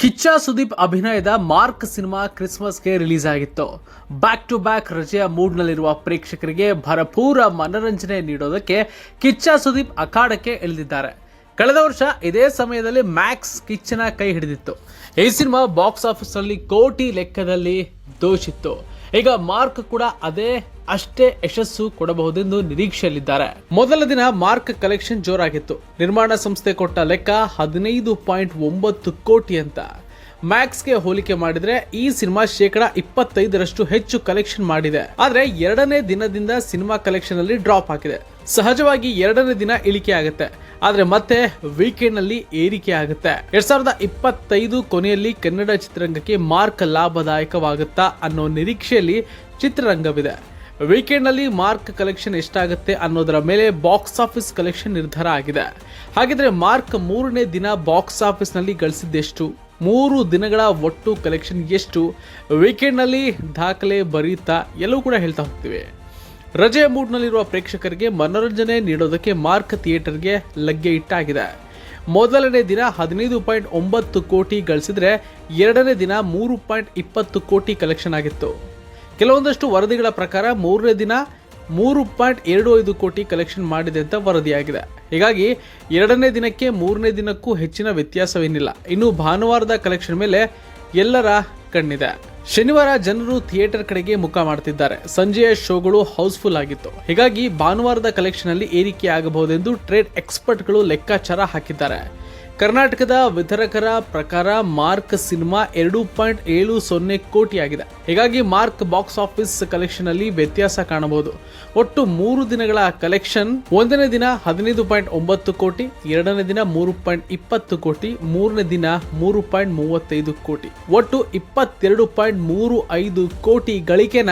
ಕಿಚ್ಚ ಸುದೀಪ್ ಅಭಿನಯದ mark cinema ಕ್ರಿಸ್ಮಸ್ಗೆ release ಆಗಿತ್ತು ಬ್ಯಾಕ್ ಟು ಬ್ಯಾಕ್ ರಜೆಯ ಮೂಡ್ನಲ್ಲಿರುವ ಪ್ರೇಕ್ಷಕರಿಗೆ ಭರಪೂರ ಮನರಂಜನೆ ನೀಡೋದಕ್ಕೆ ಕಿಚ್ಚ ಸುದೀಪ್ ಅಖಾಡಕ್ಕೆ ಇಳಿದಿದ್ದಾರೆ. ಕಳೆದ ವರ್ಷ ಇದೇ ಸಮಯದಲ್ಲಿ ಮ್ಯಾಕ್ಸ್ ಕಿಚ್ಚನ ಕೈ ಹಿಡಿದಿತ್ತು. ಈ ಸಿನಿಮಾ ಬಾಕ್ಸ್ ಆಫೀಸ್ನಲ್ಲಿ ಕೋಟಿ ಲೆಕ್ಕದಲ್ಲಿ ದೋಷಿತ್ತು ಈಗ ಮಾರ್ಕ್ ಕೂಡ ಅದೇ ಅಷ್ಟೇ ಯಶಸ್ಸು ಕೊಡಬಹುದೆಂದು ನಿರೀಕ್ಷೆಯಲ್ಲಿದ್ದಾರೆ. ಮೊದಲ ದಿನ ಮಾರ್ಕ್ ಕಲೆಕ್ಷನ್ ಜೋರಾಗಿತ್ತು. ನಿರ್ಮಾಣ ಸಂಸ್ಥೆ ಕೊಟ್ಟ ಲೆಕ್ಕ ಹದಿನೈದು ಪಾಯಿಂಟ್ ಒಂಬತ್ತು ಕೋಟಿ ಅಂತ. ಮ್ಯಾಕ್ಸ್ಗೆ ಹೋಲಿಕೆ ಮಾಡಿದ್ರೆ ಈ ಸಿನಿಮಾ ಶೇಕಡ ಇಪ್ಪತ್ತೈದರಷ್ಟು ಹೆಚ್ಚು ಕಲೆಕ್ಷನ್ ಮಾಡಿದೆ. ಆದ್ರೆ ಎರಡನೇ ದಿನದಿಂದ ಸಿನಿಮಾ ಕಲೆಕ್ಷನ್ ಅಲ್ಲಿ ಡ್ರಾಪ್ ಆಗಿದೆ. ಸಹಜವಾಗಿ ಎರಡನೇ ದಿನ ಇಳಿಕೆ ಆಗುತ್ತೆ. ಆದ್ರೆ ಮತ್ತೆ ವೀಕೆಂಡ್ನಲ್ಲಿ ಏರಿಕೆ ಆಗುತ್ತೆ. ಎರಡ್ ಸಾವಿರದ ಇಪ್ಪತ್ತೈದು ಕೊನೆಯಲ್ಲಿ ಕನ್ನಡ ಚಿತ್ರರಂಗಕ್ಕೆ ಮಾರ್ಕ್ ಲಾಭದಾಯಕವಾಗುತ್ತಾ ಅನ್ನೋ ನಿರೀಕ್ಷೆಯಲ್ಲಿ ಚಿತ್ರರಂಗವಿದೆ. ವೀಕೆಂಡ್ನಲ್ಲಿ ಮಾರ್ಕ್ ಕಲೆಕ್ಷನ್ ಎಷ್ಟಾಗುತ್ತೆ ಅನ್ನೋದರ ಮೇಲೆ ಬಾಕ್ಸ್ ಆಫೀಸ್ ಕಲೆಕ್ಷನ್ ನಿರ್ಧಾರ ಆಗಿದೆ. ಹಾಗಿದ್ರೆ ಮಾರ್ಕ್ ಮೂರನೇ ದಿನ ಬಾಕ್ಸ್ ಆಫೀಸ್ನಲ್ಲಿ ಗಳಿಸಿದ್ದೆಷ್ಟು? ಮೂರು ದಿನಗಳ ಒಟ್ಟು ಕಲೆಕ್ಷನ್ ಎಷ್ಟು? ವೀಕೆಂಡ್ನಲ್ಲಿ ದಾಖಲೆ ಬರೀತಾ ಎಲ್ಲವೂ ಕೂಡ ಹೇಳ್ತಾ ಹೋಗ್ತೀವಿ. ರಜೆಯ ಮೂಡ್ನಲ್ಲಿರುವ ಪ್ರೇಕ್ಷಕರಿಗೆ ಮನೋರಂಜನೆ ನೀಡೋದಕ್ಕೆ ಮಾರ್ಕ್ ಥಿಯೇಟರ್ಗೆ ಲಗ್ಗೆ ಇಟ್ಟಾಗಿದೆ. ಮೊದಲನೇ ದಿನ ಹದಿನೈದು ಪಾಯಿಂಟ್ ಒಂಬತ್ತು ಕೋಟಿ ಗಳಿಸಿದ್ರೆ ಎರಡನೇ ದಿನ ಮೂರು ಪಾಯಿಂಟ್ ಇಪ್ಪತ್ತು ಕೋಟಿ ಕಲೆಕ್ಷನ್ ಆಗಿತ್ತು. ಕೆಲವೊಂದಷ್ಟು ವರದಿಗಳ ಪ್ರಕಾರ ಮೂರನೇ ದಿನ ಮೂರು ಪಾಯಿಂಟ್ ಎರಡು ಐದು ಕೋಟಿ ಕಲೆಕ್ಷನ್ ಮಾಡಿದೆ ಅಂತ ವರದಿಯಾಗಿದೆ. ಹೀಗಾಗಿ ಎರಡನೇ ದಿನಕ್ಕೆ ಮೂರನೇ ದಿನಕ್ಕೂ ಹೆಚ್ಚಿನ ವ್ಯತ್ಯಾಸವೇನಿಲ್ಲ. ಇನ್ನು ಭಾನುವಾರದ ಕಲೆಕ್ಷನ್ ಮೇಲೆ ಎಲ್ಲರ ಕಣ್ಣಿದೆ. ಶನಿವಾರ ಜನರು ಥಿಯೇಟರ್ ಕಡೆಗೆ ಮುಖ ಮಾಡ್ತಿದ್ದಾರೆ. ಸಂಜೆಯ ಶೋಗಳು ಹೌಸ್ಫುಲ್ ಆಗಿತ್ತು. ಹೀಗಾಗಿ ಭಾನುವಾರದ ಕಲೆಕ್ಷನ್ ಅಲ್ಲಿ ಏರಿಕೆ ಆಗಬಹುದೆಂದು ಟ್ರೇಡ್ ಎಕ್ಸ್ಪರ್ಟ್ಗಳು ಲೆಕ್ಕಾಚಾರ ಹಾಕಿದ್ದಾರೆ. ಕರ್ನಾಟಕದ ವಿತರಕರ ಪ್ರಕಾರ ಮಾರ್ಕ್ ಸಿನಿಮಾ ಎರಡು ಪಾಯಿಂಟ್ ಏಳು ಸೊನ್ನೆ ಕೋಟಿ ಆಗಿದೆ ಹೀಗಾಗಿ ಮಾರ್ಕ್ ಬಾಕ್ಸ್ ಆಫೀಸ್ ಕಲೆಕ್ಷನ್ ಅಲ್ಲಿ ವ್ಯತ್ಯಾಸ ಕಾಣಬಹುದು. ಒಟ್ಟು ಮೂರು ದಿನಗಳ ಕಲೆಕ್ಷನ್, ಒಂದನೇ ದಿನ ಹದಿನೈದು ಪಾಯಿಂಟ್ ಒಂಬತ್ತು ಕೋಟಿ, ಎರಡನೇ ದಿನ ಮೂರು ಪಾಯಿಂಟ್ ಇಪ್ಪತ್ತು ಕೋಟಿ, ಮೂರನೇ ದಿನ ಮೂರು ಪಾಯಿಂಟ್ ಮೂವತ್ತೈದು ಕೋಟಿ. ಒಟ್ಟು ಇಪ್ಪತ್ತೆರಡು ಪಾಯಿಂಟ್ ಮೂರು ಐದು ಕೋಟಿ ಗಳಿಕೆನ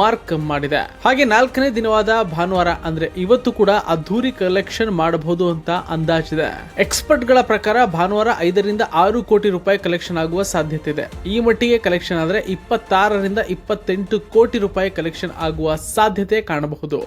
ಮಾರ್ಕ್ ಮಾಡಿದೆ. ಹಾಗೆ ನಾಲ್ಕನೇ ದಿನವಾದ ಭಾನುವಾರ, ಅಂದ್ರೆ ಇವತ್ತು ಕೂಡ ಅದ್ಧೂರಿ ಕಲೆಕ್ಷನ್ ಮಾಡಬಹುದು ಅಂತ ಅಂದಾಜಿದೆ. ಎಕ್ಸ್ಪರ್ಟ್ಗಳ ಪ್ರಕಾರ ಭಾನುವಾರ ಐದರಿಂದ ಆರು ಕೋಟಿ ರೂಪಾಯಿ ಕಲೆಕ್ಷನ್ ಆಗುವ ಸಾಧ್ಯತೆ ಇದೆ ಈ ಮಟ್ಟಿಗೆ ಕಲೆಕ್ಷನ್ ಆದ್ರೆ ಇಪ್ಪತ್ತಾರರಿಂದ ಇಪ್ಪತ್ತೆಂಟು ಕೋಟಿ ರೂಪಾಯಿ ಕಲೆಕ್ಷನ್ ಆಗುವ ಸಾಧ್ಯತೆ ಕಾಣಬಹುದು.